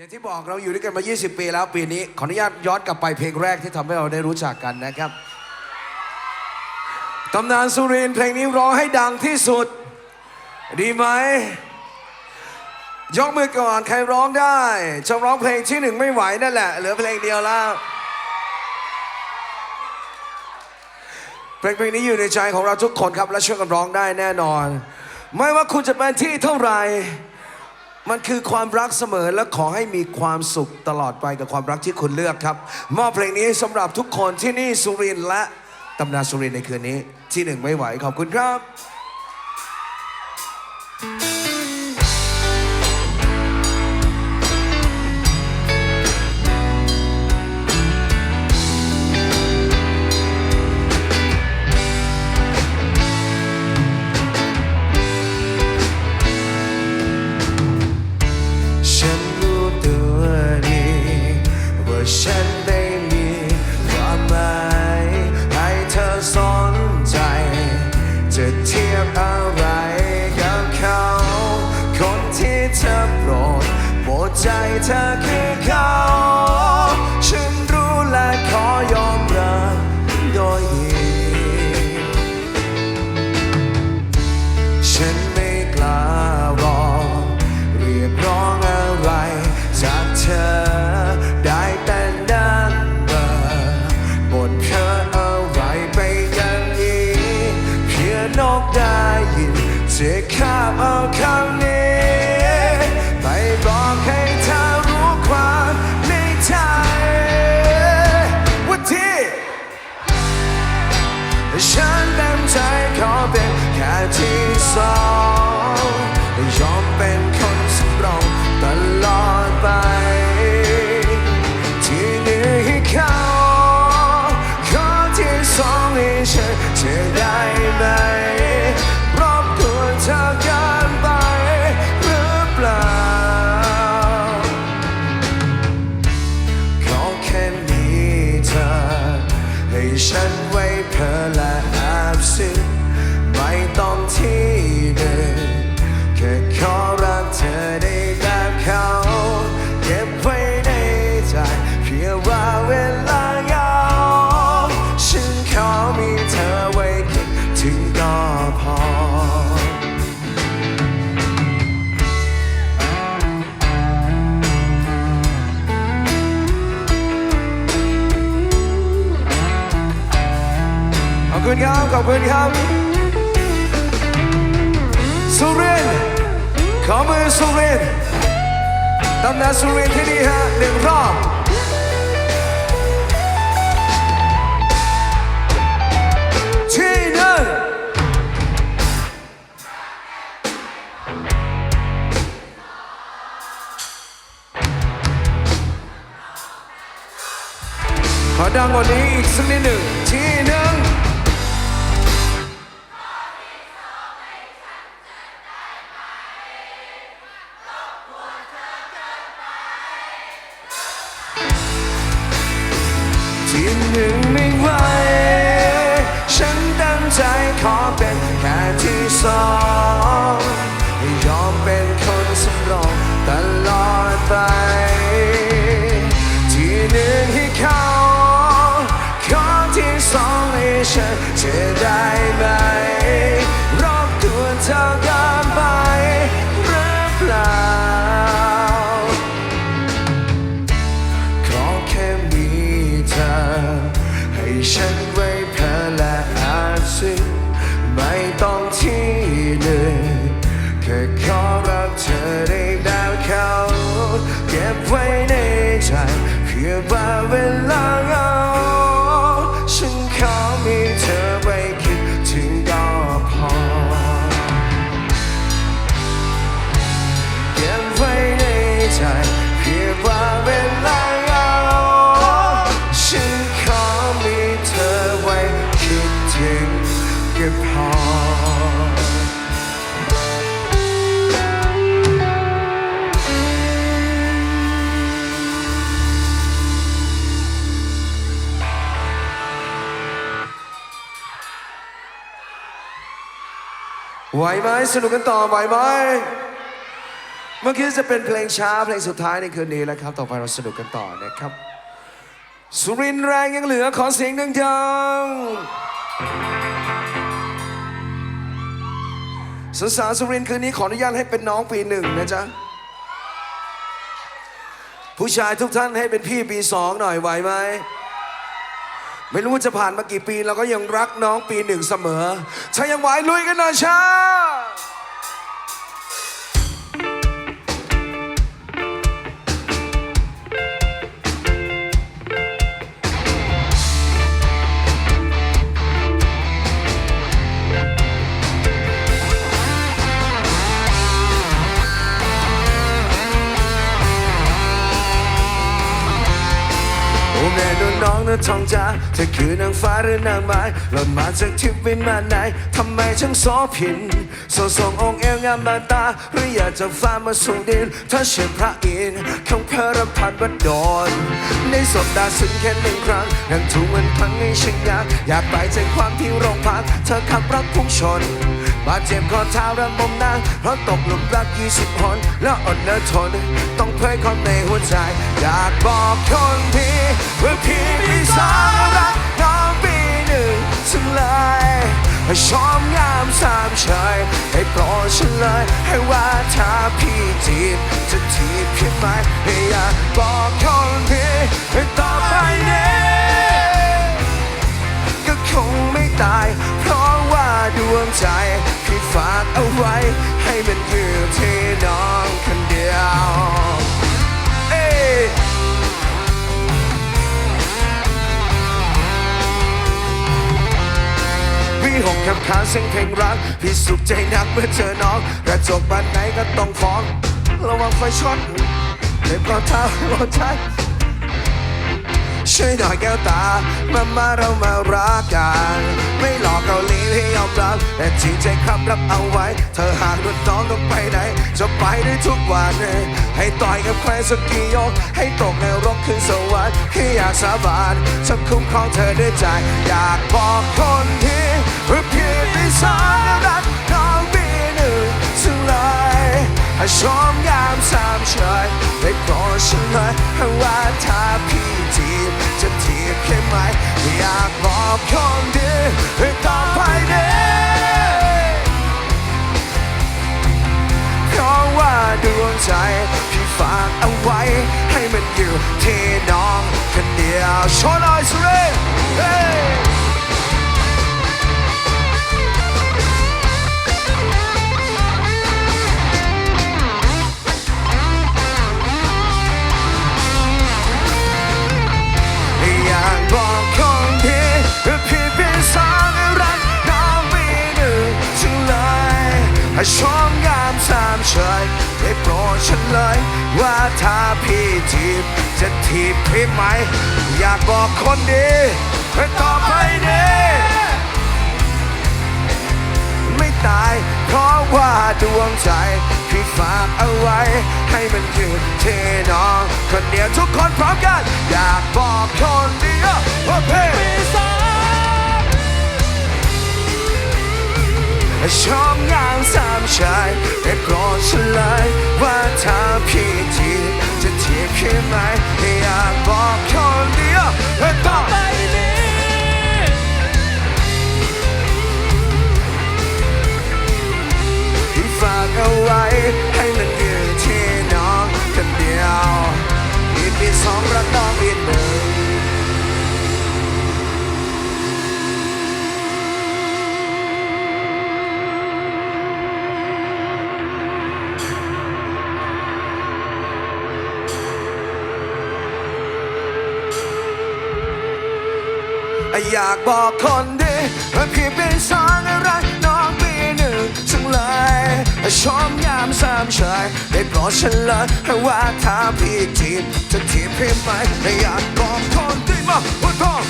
อย่างที่บอกเราอยู่ด้วยกันมา 20 ปีแล้วปีนี้ ขออนุญาตย้อนกลับไปเพลงแรกที่ทำให้เราได้รู้จักกันนะครับตำนานสุรินเพลงนี้ร้องให้ดังที่สุด ดีไหมยกมือก่อนใครร้องได้จะร้องเพลงที่หนึ่งไม่ไหวนั่นแหละ เหลือเพลงเดียวแล้วเพลงเพลงนี้อยู่ในใจของเราทุกคนครับ และช่วยกันร้องได้แน่นอน ไม่ว่าคุณจะเป็นที่เท่าไหร่ มันคือความรักเสมอและขอให้มีความสุขตลอดไปกับความรักที่คุณเลือกครับ มอบเพลงนี้สำหรับทุกคนที่นี่สุรินทร์และตำนานสุรินทร์ในคืนนี้ที่หนึ่งไม่ไหวขอบคุณครับ ใจเธอคือ ฉั คุณครับ ขอบคุณครับ สุรินขอมือสุรินตำนานสุรินที่นี่ฮะหนึ่งรอบที่หนึ่งขอดังกว่านี้อีกสักนิดหนึ่งที่หนึ่ง ที่หนึ่งไม่ไหวฉันตั้งใจขอเป็นแค่ที่สอง ให้ฉันไว้เพอและอาจซึ้งไม่ต้องที่หนึ่งแค่ขอรักเธอได้แล้วเขา เก็บไว้ในใจเพื่อว่า ไหวไหมสนุกกันต่อไหวไหมเมื่อกี้จะเป็นเพลงช้าเพลงสุดท้ายในคืนนี้แล้วครับต่อไปเราสนุกกันต่อนะครับ สุรินแรงยังเหลือขอเสียงดังๆสาวสุรินคืนนี้ขออนุญาตให้เป็นน้องปีหนึ่งนะจ๊ะผู้ชายทุกท่านให้เป็นพี่ปีสองหน่อยไหวไหม ไม่รู้ว่าจะผ่านมากี่ปีเราก็ยังรักน้องปีหนึ่งเสมอชายังไหวลุยกันหน่อยช้า นุ่นน้องนะทองจ้าเธอคือนางฟ้าหรือนางไม้หล่นมาจากทิพย์วินมาไหนทำไมช่างโสผินโซทรงองค์เอวงามบาตาหรืออยากจะฟ้ามาส่งดินถ้าเช่นพระอินทร์ของพระรพันธ์บัดดอนในสบตาซึ้งแค่หนึ่งครั้งนั่งถูกมันพังให้ฉันอยากอยากไปแจ้งความที่โรงพักเธอขับรถพุ่งชน บาดเจ็บข้อเท้าระบมนางเพราะตกหลุมรักยี่สิบหนแล้วอดเลิทน ต้องเผยความในหัวใจ อยากบอกคนที่ว่าพี่มีสารักน้องปีหนึ่งสังเลยให้ชอบงามสามเฉยให้โปรดฉันเลยให้ว่าถ้าพี่จีบจะทีบขึ้นไหมให้อยากบอกคนที่ให้ต่อไปนี้ก็คงไม่ตาย เพราะว่าดวงใจ ฝากเอาไว้ ให้มันอยู่ที่น้องคนเดียวเอ้พี่หกคำค้าเสียงเพลงรัก พี่สุขใจนักเมื่อเจอน้องกระจกบานไหนก็ต้องฟ้อง ระวังไฟช็อตเล็บรองเท้ารองใช้ช่วยหน่อยแก้วตา มามาเรามารักกัน ไม่หลอกเกา หลีให้ยอมรับแต่จริงใจครับรับเอาไว้ เธอหากรุ่นน้องต้องไปไหน จะไปได้ทุกวันให้ต่อยกับใครสักกี่ยก ให้ตกในรกขึ้นสวรรค์แค่อยากสาบานจะคุ้มครองเธอด้วยใจ อยากบอกคนที่ว่าพี่ไม่สารรักน้องปีหนึ่งสุดเลยให้ชมงามสามเฉยได้โปรดฉันเลยให้ว่าถ้าพี่ จะทีบแค่ไหมอยากบอกคนดีให้ต่อไปเด้เพราะว่าดวงใจพี่ฝากเอาไว้ ให้มันอยู่ที่น้องคนเดียวชว์หน่อยสุเร ให้ชมงามสามเฉยได้โปรดฉันเลยว่าถ้าพี่จีบจะทีบพี่ไหม อยากบอกคนดีต่อไปนี้ไม่ตายเพราะว่าดวงใจพี่ฝากเอาไว้ ให้มันอยู่ที่น้อง คนเดียวทุกคนพร้อมกัน อยากบอกคนเดียวว่าพี่ชอบงานส อยากบอกคนดีว่าพี่เป็นสองอะไรน้องปีหนึ่งจังเลยชมยามสามชายได้โปรดฉันเลยว่าถ้าพี่จีบจะทีบพี่ไหมอยากบอกคนดีมาว่าทอง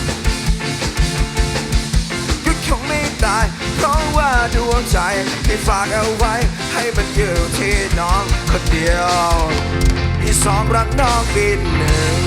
ก็คงไม่ได้เพราะว่าดวงใจที่ฝากเอาไว้ ให้มันอยู่ที่น้องคนเดียวมีสองรักน้องปีหนึ่ง